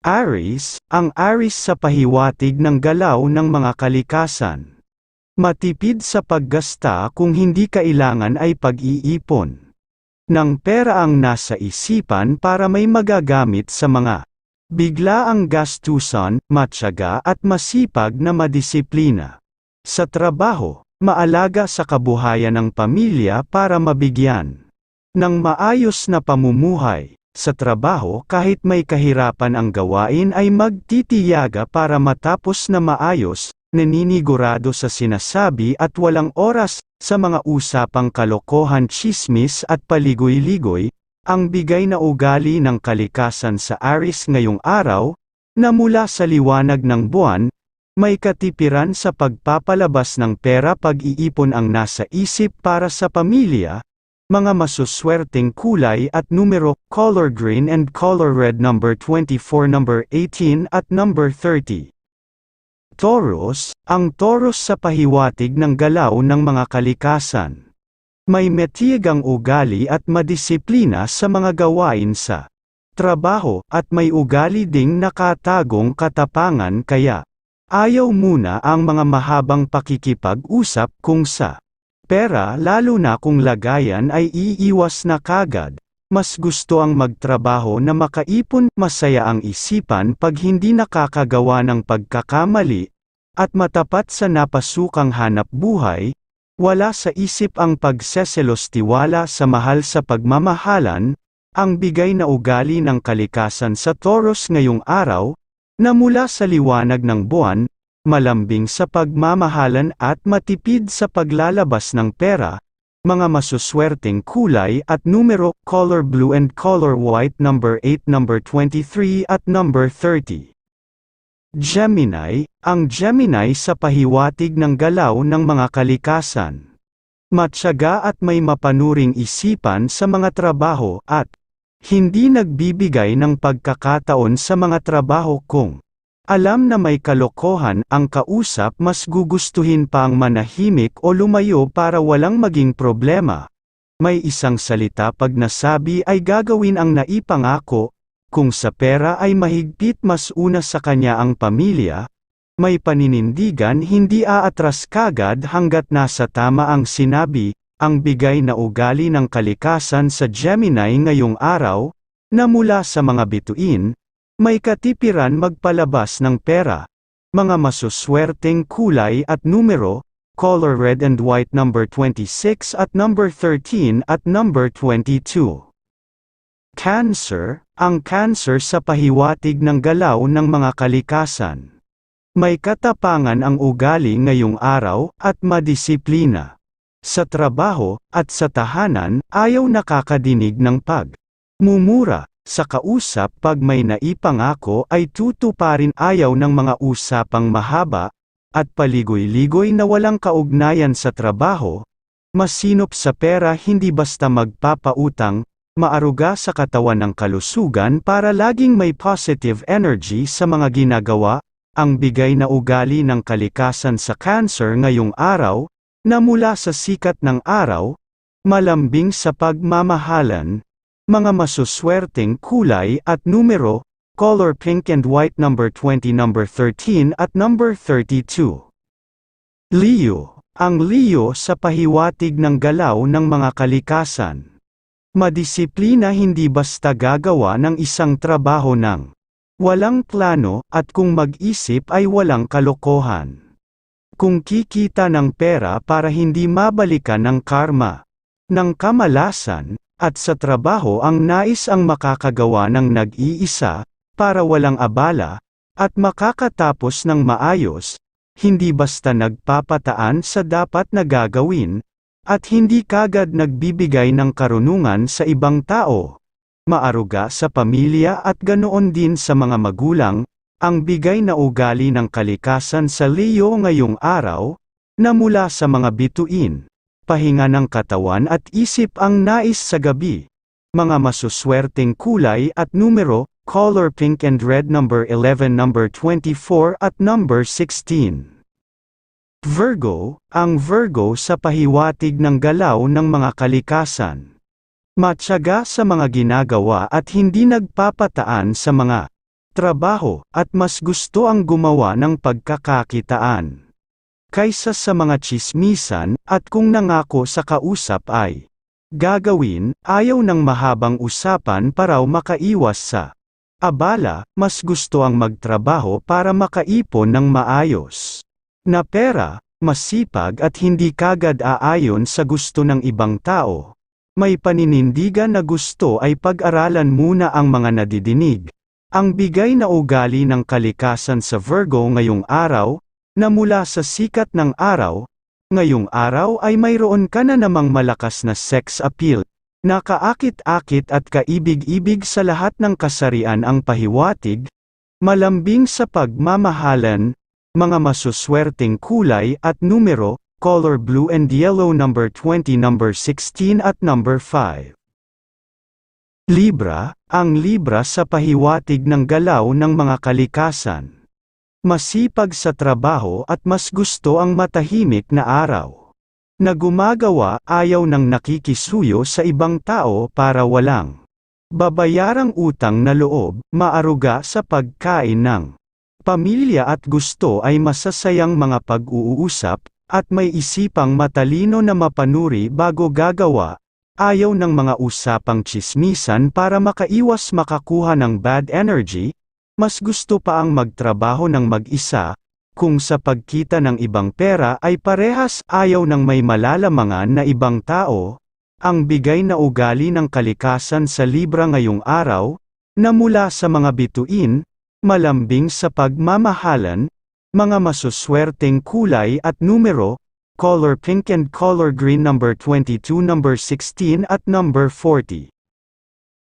Aries, ang Aries sa pahiwatig ng galaw ng mga kalikasan. Matipid sa paggasta kung hindi kailangan ay pag-iipon. Ng pera ang nasa isipan para may magagamit sa mga bigla ang gastusan, matyaga at masipag na madisiplina. Sa trabaho, maalaga sa kabuhayan ng pamilya para mabigyan ng maayos na pamumuhay. Sa trabaho kahit may kahirapan ang gawain ay magtitiyaga para matapos na maayos, naninigurado sa sinasabi at walang oras, sa mga usapang kalokohan chismis at paligoy-ligoy, ang bigay na ugali ng kalikasan sa Aris ngayong araw, na mula sa liwanag ng buwan, may katipiran sa pagpapalabas ng pera pag-iipon ang nasa isip para sa pamilya, mga masuswerteng kulay at numero, color green and color red number 24 number 18 at number 30. Taurus, ang Taurus sa pahiwatig ng galaw ng mga kalikasan. May metiyagang ugali at madisiplina sa mga gawain sa trabaho at may ugali ding nakatagong katapangan kaya ayaw muna ang mga mahabang pakikipag-usap kung sa pera lalo na kung lagayan ay iiwas na kagad. Mas gusto ang magtrabaho na makaipon, masaya ang isipan pag hindi nakakagawa ng pagkakamali, at matapat sa napasukang hanap buhay, wala sa isip ang pagseselos tiwala sa mahal sa pagmamahalan, ang bigay na ugali ng kalikasan sa Taurus ngayong araw, na mula sa liwanag ng buwan, malambing sa pagmamahalan at matipid sa paglalabas ng pera, mga masuswerteng kulay at numero, color blue and color white number 8 number 23 at number 30. Gemini, ang Gemini sa pahiwatig ng galaw ng mga kalikasan. Matyaga at may mapanuring isipan sa mga trabaho at hindi nagbibigay ng pagkakataon sa mga trabaho kung alam na may kalokohan ang kausap mas gugustuhin pa ang manahimik o lumayo para walang maging problema. May isang salita pag nasabi ay gagawin ang naipangako, kung sa pera ay mahigpit mas una sa kanya ang pamilya, may paninindigan hindi aatras kagad hanggat nasa tama ang sinabi, ang bigay na ugali ng kalikasan sa Gemini ngayong araw, na mula sa mga bituin, may katipiran magpalabas ng pera. Mga masuswerteng kulay at numero, color red and white number 26 at number 13 at number 22. Cancer, ang cancer sa pahiwatig ng galaw ng mga kalikasan. May katapangan ang ugali ngayong araw, at madisiplina. Sa trabaho, at sa tahanan, ayaw nakakadinig ng pag. Mumura, sa kausap pag may naipangako ay tutuparin ayaw ng mga usapang mahaba, at paligoy-ligoy na walang kaugnayan sa trabaho, masinop sa pera hindi basta magpapautang, maaruga sa katawan ng kalusugan para laging may positive energy sa mga ginagawa, ang bigay na ugali ng kalikasan sa cancer ngayong araw, na mula sa sikat ng araw, malambing sa pagmamahalan, mga masuswerteng kulay at numero, color pink and white number 20 number 13 at number 32. Leo, ang Leo sa pahiwatig ng galaw ng mga kalikasan. Madisiplina hindi basta gagawa ng isang trabaho ng walang plano at kung mag-isip ay walang kalokohan. Kung kikita ng pera para hindi mabalikan ng karma, ng kamalasan, at sa trabaho ang nais ang makakagawa ng nag-iisa, para walang abala, at makakatapos ng maayos, hindi basta nagpapataan sa dapat na gagawin, at hindi kagad nagbibigay ng karunungan sa ibang tao. Maaruga sa pamilya at ganoon din sa mga magulang, ang bigay na ugali ng kalikasan sa Leo ngayong araw, na mula sa mga bituin pahinga ng katawan at isip ang nais sa gabi. Mga masuswerteng kulay at numero, color pink and red number 11 number 24 at number 16. Virgo, ang Virgo sa pahiwatig ng galaw ng mga kalikasan. Matyaga sa mga ginagawa at hindi nagpapataan sa mga trabaho, at mas gusto ang gumawa ng pagkakakitaan. Kaysa sa mga chismisan, at kung nangako sa kausap ay gagawin, ayaw ng mahabang usapan para makaiwas sa abala, mas gusto ang magtrabaho para makaipon ng maayos na pera, masipag at hindi kagad aayon sa gusto ng ibang tao. May paninindigan na gusto ay pag-aralan muna ang mga nadidinig. Ang bigay na ugali ng kalikasan sa Virgo ngayong araw, na mula sa sikat ng araw, ngayong araw ay mayroon ka na namang malakas na sex appeal, nakaakit-akit at kaibig-ibig sa lahat ng kasarian ang pahiwatig, malambing sa pagmamahalan, mga masuswerteng kulay at numero, color blue and yellow number 20 number 16 at number 5. Libra, ang Libra sa pahiwatig ng galaw ng mga kalikasan. Masipag sa trabaho at mas gusto ang matahimik na araw. Na gumagawa ayaw ng nakikisuyo sa ibang tao para walang babayarang utang na loob, maaruga sa pagkain ng pamilya at gusto ay masasayang mga pag-uusap, at may isipang matalino na mapanuri bago gagawa, ayaw ng mga usapang chismisan para makaiwas makakuha ng bad energy, mas gusto pa ang magtrabaho ng mag-isa, kung sa pagkita ng ibang pera ay parehas ayaw ng may malalamangan na ibang tao, ang bigay na ugali ng kalikasan sa Libra ngayong araw, na mula sa mga bituin, malambing sa pagmamahalan, mga masuswerteng kulay at numero, color pink and color green number 22 number 16 at number 40.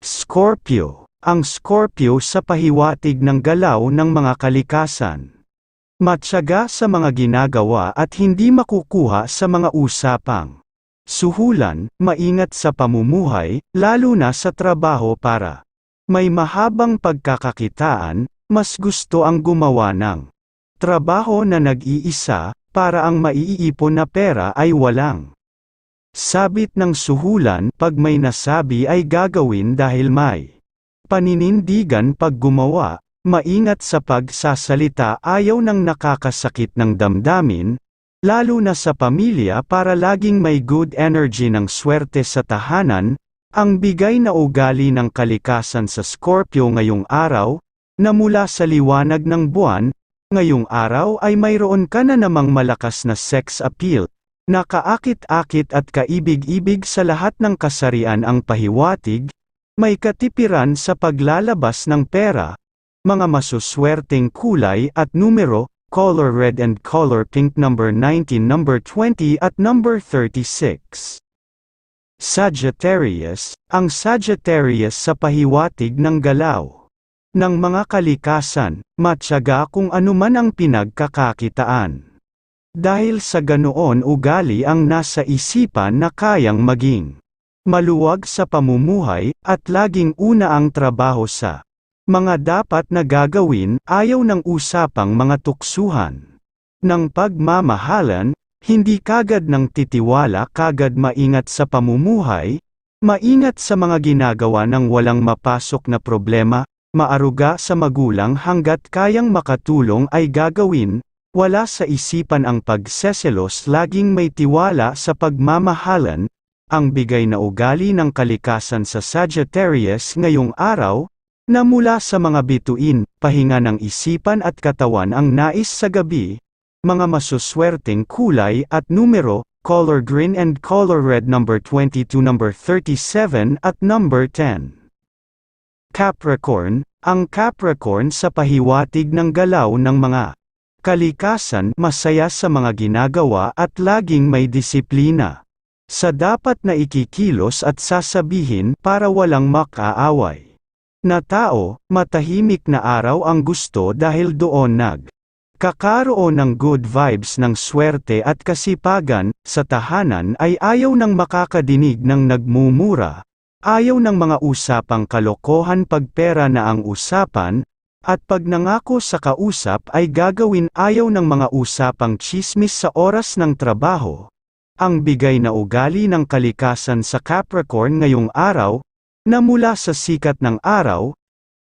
Scorpio ang Scorpio sa pahiwatig ng galaw ng mga kalikasan. Matyaga sa mga ginagawa at hindi makukuha sa mga usapang suhulan, maingat sa pamumuhay, lalo na sa trabaho para may mahabang pagkakakitaan, mas gusto ang gumawa ng trabaho na nag-iisa, para ang maiipon na pera ay walang sabit ng suhulan pag may nasabi ay gagawin dahil may Paninindigan pag gumawa, maingat sa pagsasalita ayaw ng nakakasakit ng damdamin, lalo na sa pamilya para laging may good energy ng swerte sa tahanan, ang bigay na ugali ng kalikasan sa Scorpio ngayong araw, na mula sa liwanag ng buwan, ngayong araw ay mayroon ka na namang malakas na sex appeal, nakaakit-akit at kaibig-ibig sa lahat ng kasarian ang pahiwatig, may katipiran sa paglalabas ng pera, mga masuswerteng kulay at numero, color red and color pink number 19 number 20 at number 36. Sagittarius, ang Sagittarius sa pahiwatig ng galaw ng mga kalikasan, matyaga kung anuman ang pinagkakakitaan. Dahil sa ganoon ugali ang nasa isipan na kayang maging maluwag sa pamumuhay, at laging una ang trabaho sa mga dapat na gagawin, ayaw ng usapang mga tuksuhan. Ng pagmamahalan, hindi kagad ng titiwala kagad maingat sa pamumuhay, maingat sa mga ginagawa ng walang mapasok na problema, maaruga sa magulang hanggat kayang makatulong ay gagawin, wala sa isipan ang pagseselos laging may tiwala sa pagmamahalan, ang bigay na ugali ng kalikasan sa Sagittarius ngayong araw, na mula sa mga bituin, pahinga ng isipan at katawan ang nais sa gabi, mga masuswerteng kulay at numero, color green and color red number 22 number 37 at number 10. Capricorn, ang Capricorn sa pahiwatig ng galaw ng mga kalikasan masaya sa mga ginagawa at laging may disiplina sa dapat na ikikilos at sasabihin para walang makaaway. Na tao, matahimik na araw ang gusto dahil doon nag kakaroon ng good vibes ng swerte at kasipagan, sa tahanan ay ayaw ng makakadinig ng nagmumura, ayaw ng mga usapang kalokohan pag pera na ang usapan, at pag nangako sa kausap ay gagawin ayaw ng mga usapang chismis sa oras ng trabaho, ang bigay na ugali ng kalikasan sa Capricorn ngayong araw, na mula sa sikat ng araw,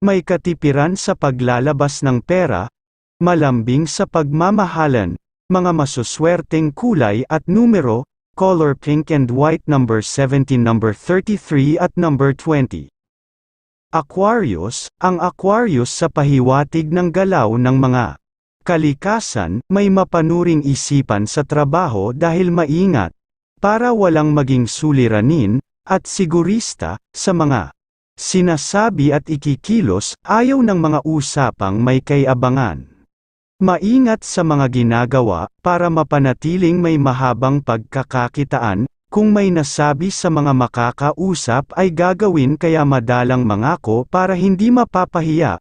may katipiran sa paglalabas ng pera, malambing sa pagmamahalan, mga masuswerteng kulay at numero, color pink and white number 17 number 33 at number 20. Aquarius, ang Aquarius sa pahiwatig ng galaw ng mga kalikasan, may mapanuring isipan sa trabaho dahil maingat, para walang maging suliranin, at sigurista, sa mga sinasabi at ikikilos, ayaw ng mga usapang may kayabangan. Maingat sa mga ginagawa, para mapanatiling may mahabang pagkakakitaan, kung may nasabi sa mga makakausap ay gagawin kaya madalang mangako para hindi mapapahiya,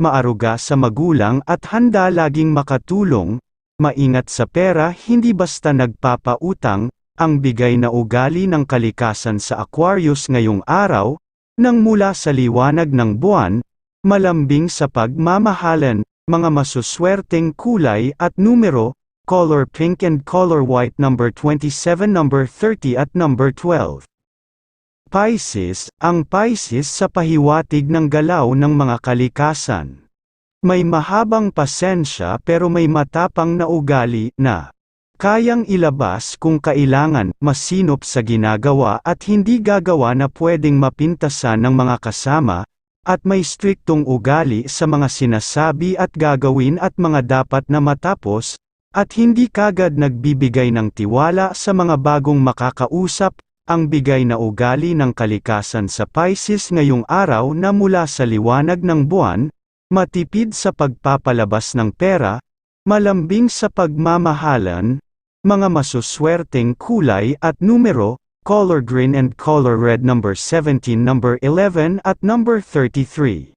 maaruga sa magulang at handa laging makatulong, maingat sa pera hindi basta nagpapautang, ang bigay na ugali ng kalikasan sa Aquarius ngayong araw, nang mula sa liwanag ng buwan, malambing sa pagmamahalan, mga masuswerteng kulay at numero, color pink and color white number 27 number 30 at number 12. Pisces, ang Pisces sa pahiwatig ng galaw ng mga kalikasan. May mahabang pasensya pero may matapang na ugali na kayang ilabas kung kailangan, masinop sa ginagawa at hindi gagawa na pwedeng mapintasan ng mga kasama, at may striktong ugali sa mga sinasabi at gagawin at mga dapat na matapos, at hindi kagad nagbibigay ng tiwala sa mga bagong makakausap, ang bigay na ugali ng kalikasan sa Pisces ngayong araw na mula sa liwanag ng buwan, matipid sa pagpapalabas ng pera, malambing sa pagmamahalan, mga masuswerteng kulay at numero, color green and color red number 17 number 11 at number 33.